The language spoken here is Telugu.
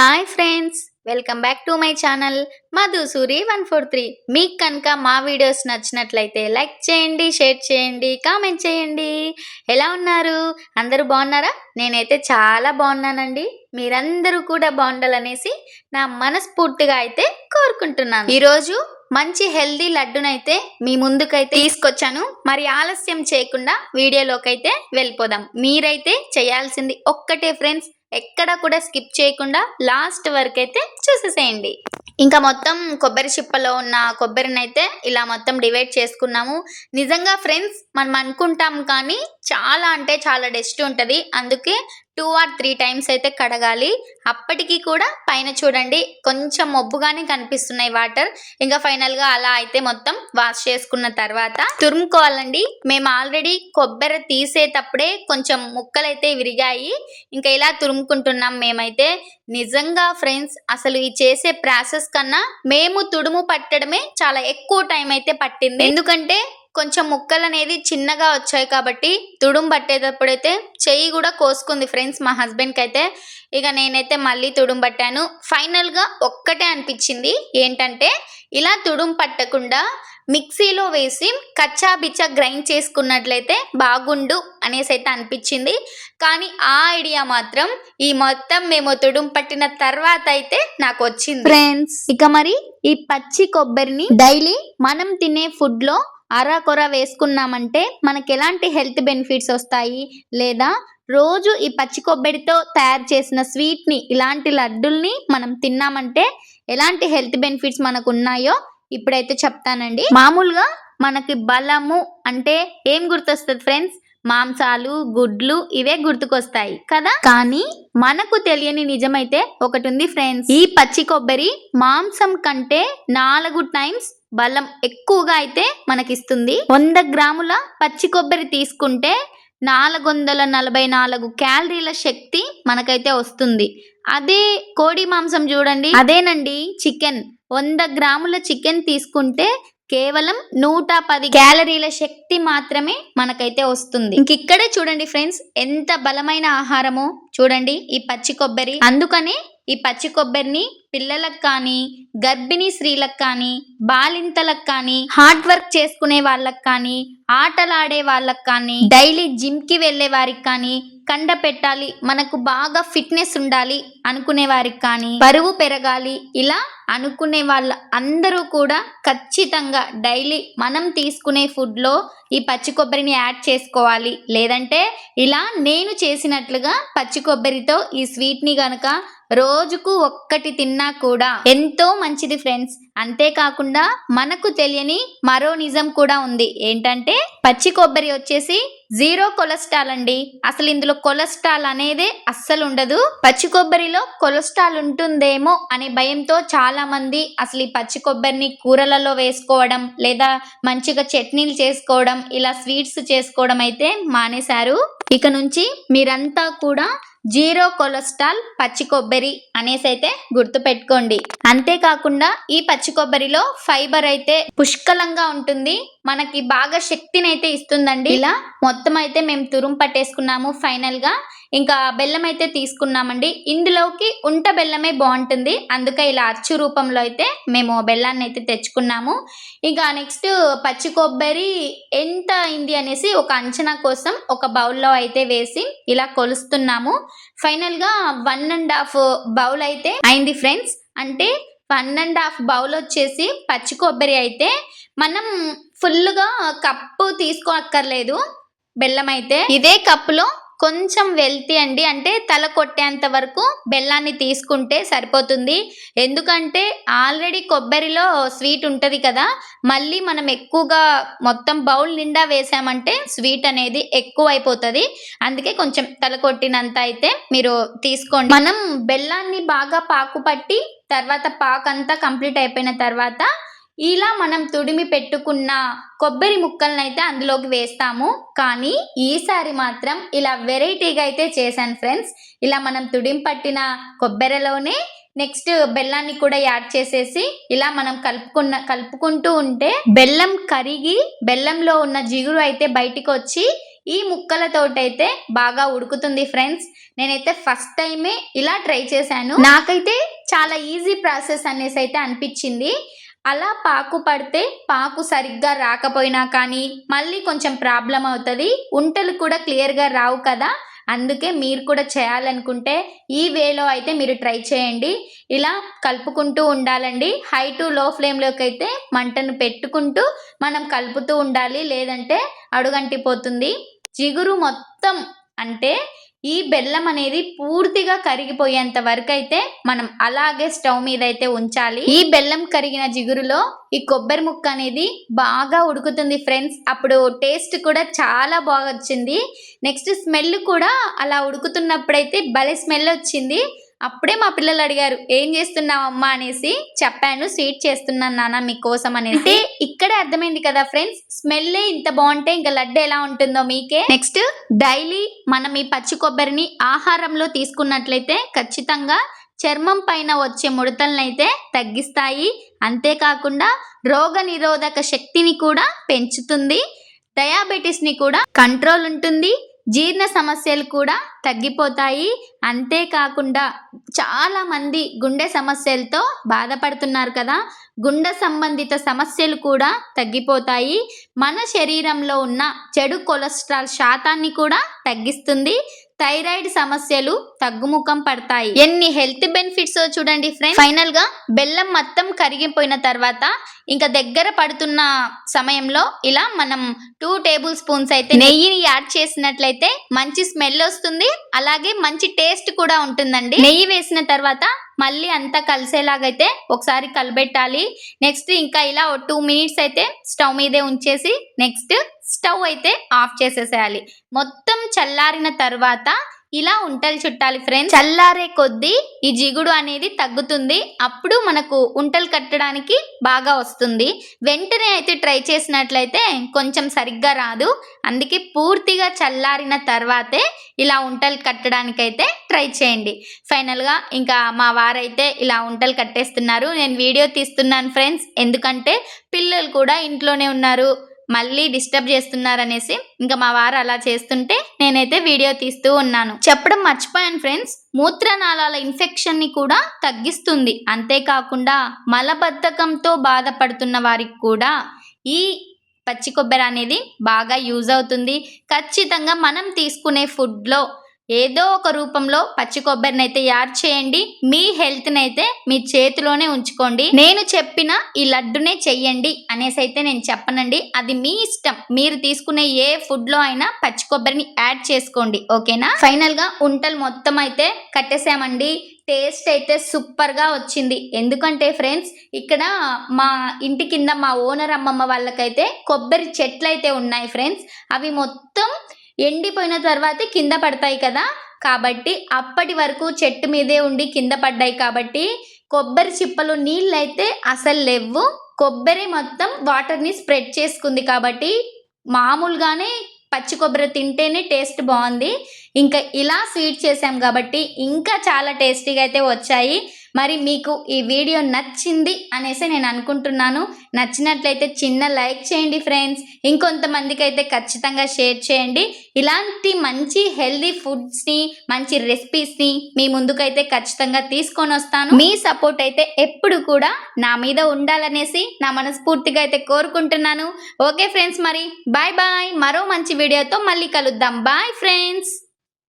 Hi friends welcome back to my channel Madhu Suri one four three మీకు కనుక మా వీడియోస్ నచ్చినట్లయితే లైక్ చేయండి షేర్ చేయండి కామెంట్ చేయండి. ఎలా ఉన్నారు? అందరూ బాగున్నారా? నేనైతే చాలా బాగున్నానండి. మీరందరూ కూడా బాగుండాలనేసి నా మనస్ఫూర్తిగా అయితే కోరుకుంటున్నాను. ఈరోజు మంచి హెల్దీ లడ్డునైతే మీ ముందుకైతే తీసుకొచ్చాను. మరి ఆలస్యం చేయకుండా వీడియోలోకైతే వెళ్ళిపోదాం. మీరైతే చేయాల్సింది ఒక్కటే ఫ్రెండ్స్ ఎక్కడ కూడా స్కిప్ చేయకుండా లాస్ట్ వరకు అయితే చూసేసేయండి. ఇంకా మొత్తం కొబ్బరి చిప్పలో ఉన్న కొబ్బరిని అయితే ఇలా మొత్తం డివైడ్ చేసుకున్నాము. నిజంగా ఫ్రెండ్స్ మనం అనుకుంటాం కానీ చాలా అంటే చాలా డస్ట్ ఉంటుంది. అందుకే టూ ఆర్ త్రీ టైమ్స్ అయితే కడగాలి. అప్పటికి కూడా పైన చూడండి కొంచెం మొబ్బుగానే కనిపిస్తున్నాయి వాటర్. ఇంకా ఫైనల్గా అలా అయితే మొత్తం వాష్ చేసుకున్న తర్వాత తురుముకోవాలండి. మేము ఆల్రెడీ కొబ్బరి తీసేటప్పుడే కొంచెం ముక్కలైతే విరిగాయి. ఇంకా ఇలా తురుముకుంటున్నాం మేమైతే. నిజంగా ఫ్రెండ్స్ అసలు ఈ చేసే ప్రాసెస్ కన్నా మేము తుడుము పట్టడమే చాలా ఎక్కువ టైం అయితే పట్టింది. ఎందుకంటే కొంచెం ముక్కలు అనేది చిన్నగా వచ్చాయి కాబట్టి తుడుం పట్టేటప్పుడైతే చెయ్యి కూడా కోసుకుంది ఫ్రెండ్స్ మా హస్బెండ్కి అయితే ఇక నేనైతే మళ్ళీ తుడుం పట్టాను. ఫైనల్గా ఒక్కటే అనిపించింది ఏంటంటే ఇలా తుడుం పట్టకుండా మిక్సీలో వేసి కచ్చా బిచ్చా గ్రైండ్ చేసుకున్నట్లయితే బాగుండు అనేసి అయితే అనిపించింది. కానీ ఆ ఐడియా మాత్రం ఈ మొత్తం మేము తుడుం పట్టిన తర్వాత అయితే నాకు వచ్చింది. ఫ్రెండ్స్ ఇక మరి ఈ పచ్చి కొబ్బరిని డైలీ మనం తినే ఫుడ్లో అరకొర వేసుకున్నామంటే మనకి ఎలాంటి హెల్త్ బెనిఫిట్స్ వస్తాయి? లేదా రోజు ఈ పచ్చి కొబ్బరితో తయారు చేసిన స్వీట్ని ఇలాంటి లడ్డుల్ని మనం తిన్నామంటే ఎలాంటి హెల్త్ బెనిఫిట్స్ మనకు ఉన్నాయో ఇప్పుడైతే చెప్తానండి. మామూలుగా మనకి బలము అంటే ఏం గుర్తొస్తుంది ఫ్రెండ్స్? మాంసాలు గుడ్లు ఇవే గుర్తుకొస్తాయి కదా? కానీ మనకు తెలియని నిజమైతే ఒకటి ఉంది ఫ్రెండ్స్ ఈ పచ్చి కొబ్బరి మాంసం కంటే నాలుగు టైమ్స్ బలం ఎక్కువగా అయితే మనకిస్తుంది. వంద గ్రాముల పచ్చి కొబ్బరి తీసుకుంటే నాలుగు వందల నలభై నాలుగు క్యాలరీల శక్తి మనకైతే వస్తుంది. అదే కోడి మాంసం చూడండి. అదేనండి చికెన్. వంద గ్రాముల చికెన్ తీసుకుంటే కేవలం నూట పది క్యాలరీల శక్తి మాత్రమే మనకైతే వస్తుంది. ఇంక ఇక్కడే చూడండి ఫ్రెండ్స్ ఎంత బలమైన ఆహారమో. చూడండి ఈ పచ్చి కొబ్బరి. అందుకనే ఈ పచ్చి కొబ్బరిని పిల్లలకు కానీ గర్భిణీ స్త్రీలకు కానీ బాలింతలకు కానీ హార్డ్ వర్క్ చేసుకునే వాళ్ళకి కానీ ఆటలాడే వాళ్ళకి కానీ డైలీ జిమ్కి వెళ్ళే వారికి కానీ కండ పెట్టాలి మనకు బాగా ఫిట్నెస్ ఉండాలి అనుకునే వారికి కానీ బరువు పెరగాలి ఇలా అనుకునే వాళ్ళ అందరూ కూడా ఖచ్చితంగా డైలీ మనం తీసుకునే ఫుడ్లో ఈ పచ్చి కొబ్బరిని యాడ్ చేసుకోవాలి. లేదంటే ఇలా నేను చేసినట్లుగా పచ్చి కొబ్బరితో ఈ స్వీట్ని గనక రోజుకు ఒక్కటి తిన్నా కూడా ఎంతో మంచిది ఫ్రెండ్స్. అంతేకాకుండా మనకు తెలియని మరో నిజం కూడా ఉంది. ఏంటంటే పచ్చి కొబ్బరి వచ్చేసి జీరో కొలెస్ట్రాల్ అండి. అసలు ఇందులో కొలెస్ట్రాల్ అనేదే అస్సలు ఉండదు. పచ్చి కొబ్బరిలో కొలెస్ట్రాల్ ఉంటుందేమో అనే భయంతో చాలా మంది అసలు ఈ పచ్చి కొబ్బరిని కూరలలో వేసుకోవడం లేదా మంచిగా చట్నీలు చేసుకోవడం ఇలా స్వీట్స్ చేసుకోవడం అయితే మానేశారు. ఇక నుంచి మీరంతా కూడా జీరో కొలెస్ట్రాల్ పచ్చి కొబ్బరి అనేసి అయితే గుర్తుపెట్టుకోండి. అంతేకాకుండా ఈ పచ్చి కొబ్బరిలో ఫైబర్ అయితే పుష్కలంగా ఉంటుంది. మనకి బాగా శక్తిని అయితే ఇస్తుందండి. ఇలా మొత్తం అయితే మేము తురుం పట్టేసుకున్నాము ఫైనల్గా. ఇంకా బెల్లం అయితే తీసుకున్నామండి. ఇందులోకి ఉంట బెల్లమే బాగుంటుంది. అందుకే ఇలా అచ్చు రూపంలో అయితే మేము బెల్లాన్ని అయితే తెచ్చుకున్నాము. ఇంకా నెక్స్ట్ పచ్చి కొబ్బరి ఎంత అయింది అనేసి ఒక అంచనా కోసం ఒక బౌల్లో అయితే వేసి ఇలా కొలుస్తున్నాము. ఫైనల్గా వన్ అండ్ హాఫ్ బౌల్ అయితే అయింది ఫ్రెండ్స్. అంటే వన్ అండ్ హాఫ్ బౌల్ వచ్చేసి పచ్చి కొబ్బరి అయితే మనం ఫుల్గా కప్పు తీసుకోక్కర్లేదు బెల్లం అయితే ఇదే కప్పులో కొంచెం వెల్తీ అండి. అంటే తల కొట్టేంత వరకు బెల్లాన్ని తీసుకుంటే సరిపోతుంది. ఎందుకంటే ఆల్రెడీ కొబ్బరిలో స్వీట్ ఉంటుంది కదా మళ్ళీ మనం ఎక్కువగా మొత్తం బౌల్ నిండా వేసామంటే స్వీట్ అనేది ఎక్కువ అయిపోతుంది అందుకే కొంచెం తల కొట్టినంత అయితే మీరు తీసుకోండి. మనం బెల్లాన్ని బాగా పాకు పట్టి తర్వాత పాకంతా కంప్లీట్ అయిపోయిన తర్వాత ఇలా మనం తుడిమి పెట్టుకున్న కొబ్బరి ముక్కలనైతే అయితే అందులోకి వేస్తాము. కానీ ఈసారి మాత్రం ఇలా వెరైటీగా అయితే చేశాను ఫ్రెండ్స్. ఇలా మనం తుడిమి పట్టిన కొబ్బరిలోనే నెక్స్ట్ బెల్లాన్ని కూడా యాడ్ చేసేసి ఇలా మనం కలుపుకున్న కలుపుకుంటూ ఉంటే బెల్లం కరిగి బెల్లంలో ఉన్న జిగురు అయితే బయటికి వచ్చి ఈ ముక్కలతోటైతే బాగా ఉడుకుతుంది ఫ్రెండ్స్. నేనైతే ఫస్ట్ టైమే ఇలా ట్రై చేశాను. నాకైతే చాలా ఈజీ ప్రాసెస్ అనేసి అయితే అనిపించింది. అలా పాకు పడితే పాకు సరిగ్గా రాకపోయినా కానీ మళ్ళీ కొంచెం ప్రాబ్లం అవుతుంది. ఉంటలు కూడా క్లియర్గా రావు కదా. అందుకే మీరు కూడా చేయాలనుకుంటే ఈ వేలో అయితే మీరు ట్రై చేయండి. ఇలా కలుపుకుంటూ ఉండాలండి. హై టు లో ఫ్లేమ్లోకి అయితే మంటను పెట్టుకుంటూ మనం కలుపుతూ ఉండాలి. లేదంటే అడుగంటిపోతుంది. జిగురు మొత్తం అంటే ఈ బెల్లం అనేది పూర్తిగా కరిగిపోయేంత వరకు అయితే మనం అలాగే స్టవ్ మీద అయితే ఉంచాలి. ఈ బెల్లం కరిగిన జిగురులో ఈ కొబ్బరి ముక్క అనేది బాగా ఉడుకుతుంది ఫ్రెండ్స్. అప్పుడు టేస్ట్ కూడా చాలా బాగా వచ్చింది నెక్స్ట్ స్మెల్ కూడా అలా ఉడుకుతున్నప్పుడైతే భలే స్మెల్ వచ్చింది. అప్పుడే మా పిల్లలు అడిగారు ఏం చేస్తున్నావు అమ్మా? అనేసి చెప్పాను స్వీట్ చేస్తున్నాను నాన్న మీకోసం అనేసి. ఇక్కడే అర్థమైంది కదా ఫ్రెండ్స్ స్మెల్ ఇంత బాగుంటే ఇంకా లడ్డు ఎలా ఉంటుందో మీకే. నెక్స్ట్ డైలీ మనం ఈ పచ్చి కొబ్బరిని ఆహారంలో తీసుకున్నట్లయితే ఖచ్చితంగా చర్మం పైన వచ్చే ముడతలను అయితే తగ్గిస్తాయి. అంతేకాకుండా రోగ నిరోధక శక్తిని కూడా పెంచుతుంది. డయాబెటీస్ని కూడా కంట్రోల్ ఉంటుంది. జీర్ణ సమస్యలు కూడా తగ్గిపోతాయి. అంతేకాకుండా చాలా మంది గుండె సమస్యలతో బాధపడుతున్నారు కదా. గుండె సంబంధిత సమస్యలు కూడా తగ్గిపోతాయి. మన శరీరంలో ఉన్న చెడు కొలెస్ట్రాల్ శాతాన్ని కూడా తగ్గిస్తుంది. థైరాయిడ్ సమస్యలు తగ్గుముఖం పడతాయి. ఎన్ని హెల్త్ బెనిఫిట్స్ చూడండి ఫ్రెండ్స్. ఫైనల్గా బెల్లం మొత్తం కరిగిపోయిన తర్వాత ఇంకా దగ్గర పడుతున్న సమయంలో ఇలా మనం టూ టేబుల్ స్పూన్స్ అయితే నెయ్యిని యాడ్ చేసినట్లయితే మంచి స్మెల్ వస్తుంది. అలాగే మంచి టేస్ట్ కూడా ఉంటుందండి. నెయ్యి వేసిన తర్వాత మళ్ళీ అంతా కలిసేలాగైతే ఒకసారి కలబెట్టాలి. నెక్స్ట్ ఇంకా ఇలా టూ మినిట్స్ అయితే స్టవ్ మీదే ఉంచేసి నెక్స్ట్ స్టవ్ అయితే ఆఫ్ చేసేసేయాలి. మొత్తం చల్లారిన తర్వాత ఇలా ఉంటలు చుట్టాలి ఫ్రెండ్స్ చల్లారే కొద్దీ ఈ జిగుడు అనేది తగ్గుతుంది. అప్పుడు మనకు ఉంటలు కట్టడానికి బాగా వస్తుంది. వెంటనే అయితే ట్రై చేసినట్లయితే కొంచెం సరిగ్గా రాదు. అందుకే పూర్తిగా చల్లారిన తర్వాతే ఇలా ఉంటలు కట్టడానికైతే ట్రై చేయండి. ఫైనల్గా ఇంకా మా వారైతే ఇలా ఉంటలు కట్టేస్తున్నారు. నేను వీడియో తీస్తున్నాను ఫ్రెండ్స్ ఎందుకంటే పిల్లలు కూడా ఇంట్లోనే ఉన్నారు. మళ్ళీ డిస్టర్బ్ చేస్తున్నారనేసి ఇంకా మా వారు అలా చేస్తుంటే నేనైతే వీడియో తీస్తూ ఉన్నాను. చెప్పడం మర్చిపోయాను ఫ్రెండ్స్. మూత్రనాళాల ఇన్ఫెక్షన్ని కూడా తగ్గిస్తుంది. అంతేకాకుండా మలబద్ధకంతో బాధపడుతున్న వారికి కూడా ఈ పచ్చి కొబ్బరి అనేది బాగా యూజ్ అవుతుంది. ఖచ్చితంగా మనం తీసుకునే ఫుడ్లో ఏదో ఒక రూపంలో పచ్చి కొబ్బరిని అయితే యాడ్ చేయండి. మీ హెల్త్ని అయితే మీ చేతిలోనే ఉంచుకోండి. నేను చెప్పిన ఈ లడ్డునే చెయ్యండి అనేసి అయితే నేను చెప్పనండి. అది మీ ఇష్టం. మీరు తీసుకునే ఏ ఫుడ్లో అయినా పచ్చి కొబ్బరిని యాడ్ చేసుకోండి. ఓకేనా? ఫైనల్గా ఉంటలు మొత్తం అయితే కట్టేసామండి. టేస్ట్ అయితే సూపర్గా వచ్చింది. ఎందుకంటే ఫ్రెండ్స్ ఇక్కడ మా ఇంటి కింద మా ఓనర్ అమ్మమ్మ వాళ్ళకైతే కొబ్బరి చెట్లు అయితే ఉన్నాయి ఫ్రెండ్స్. అవి మొత్తం ఎండిపోయిన తర్వాత కింద పడతాయి కదా. కాబట్టి అప్పటి వరకు చెట్టు మీదే ఉండి కింద పడ్డాయి కాబట్టి కొబ్బరి చిప్పలు నీళ్ళు అయితే అసలు లేవు. కొబ్బరి మొత్తం వాటర్ని స్ప్రెడ్ చేసుకుంది కాబట్టి మామూలుగానే పచ్చి కొబ్బరి తింటేనే టేస్ట్ బాగుంది. ఇంకా ఇలా స్వీట్ చేసాం కాబట్టి ఇంకా చాలా టేస్టీగా అయితే వచ్చాయి. మరి మీకు ఈ వీడియో నచ్చింది అనేసి నేను అనుకుంటున్నాను. నచ్చినట్లయితే చిన్న లైక్ చేయండి ఫ్రెండ్స్. ఇంకొంతమందికి అయితే ఖచ్చితంగా షేర్ చేయండి. ఇలాంటి మంచి హెల్దీ ఫుడ్స్ని మంచి రెసిపీస్ని మీ ముందుకైతే ఖచ్చితంగా తీసుకొని వస్తాను. మీ సపోర్ట్ అయితే ఎప్పుడు కూడా నా మీద ఉండాలనేసి నా మనస్ఫూర్తిగా అయితే కోరుకుంటున్నాను. ఓకే ఫ్రెండ్స్ మరి. Bye bye. మరో మంచి వీడియోతో మళ్ళీ కలుద్దాం. Bye friends.